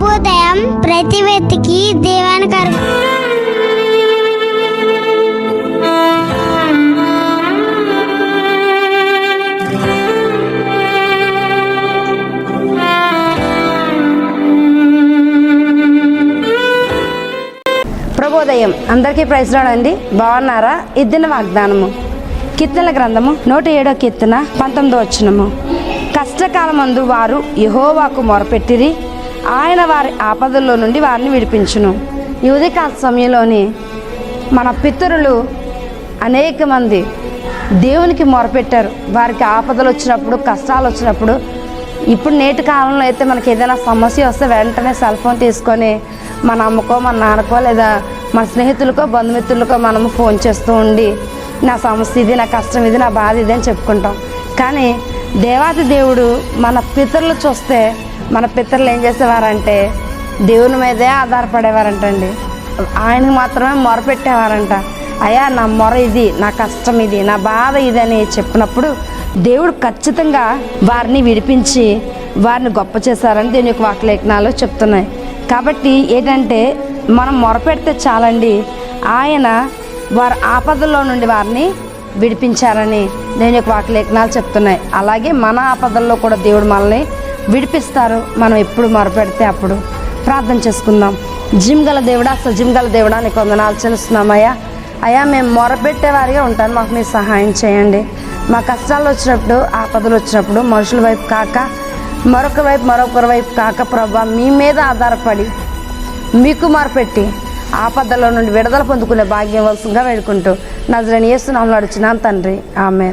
ప్రబోదయం ప్రతి వ్యక్తికి దేవానికి అర్ప ప్రభోదయం అందరికీ ప్రైజ్ అండి బాగున్నారా? ఇద్దిన వాగ్దానము. కీర్తనల గ్రంథము నూట ఏడో కీర్తన పంతొమ్మిదో వచ్చినము కష్టకాలమందు వారు యహోవాకు మొరపెట్టిరి. ఆయన వారి ఆపదల్లో నుండి వారిని విడిపించును. ఈ ఉదయకాల సమయంలోని మన పితరులు అనేక మంది దేవునికి మొరపెట్టారు. వారికి ఆపదలు వచ్చినప్పుడు కష్టాలు వచ్చినప్పుడు. ఇప్పుడు నేటి కాలంలో అయితే మనకి ఏదైనా సమస్య వస్తే వెంటనే సెల్ ఫోన్ తీసుకొని మన అమ్మకో మన నాన్నకో లేదా మన స్నేహితులకో బంధుమిత్రులకో మనము ఫోన్ చేస్తూ ఉండి నా సమస్య ఇది నా కష్టం ఇది నా బాధ ఇది అని చెప్పుకుంటాం. కానీ దేవాది దేవుడు మన పితరులు చూస్తే మన పితరులు ఏం చేసేవారంటే దేవుని మీదే ఆధారపడేవారంటండి. ఆయనకు మాత్రమే మొరపెట్టేవారంట అయ్యా నా మొర ఇది నా కష్టం ఇది నా బాధ ఇది అని చెప్పినప్పుడు దేవుడు ఖచ్చితంగా వారిని విడిపించి వారిని గొప్ప చేశారని దీని యొక్క వాక్యలేఖనాలు చెప్తున్నాయి. కాబట్టి ఏంటంటే మనం మొరపెడితే చాలండి ఆయన వారి ఆపదల్లో నుండి వారిని విడిపించారని నేను యొక్క వాక్యలేఖనాలు చెప్తున్నాయి. అలాగే మన ఆపదల్లో కూడా దేవుడు మనల్ని విడిపిస్తారు. మనం ఎప్పుడు మొరపెడితే అప్పుడు ప్రార్థన చేసుకుందాం. జిమ్ గల దేవుడా సజిమ్ జిమ్ గల దేవుడా నీకు వందనాలు చెల్లిస్తున్నామయ్యా అయ్యా మేము మొరపెట్టే వారిగా ఉంటాను. మాకు మీరు సహాయం చేయండి. మా కష్టాలు వచ్చినప్పుడు ఆపదలు వచ్చినప్పుడు మనుషుల వైపు కాక మరొక వైపు మరొకరి వైపు కాక ప్రభా మీ మీద ఆధారపడి మీకు మొరపెట్టి ఆపదలో నుండి విడుదల పొందుకునే భాగ్యం వలసంగా వేడుకుంటూ నజరని చేస్తున్నాం నడుచున్నాను తండ్రి. ఆమె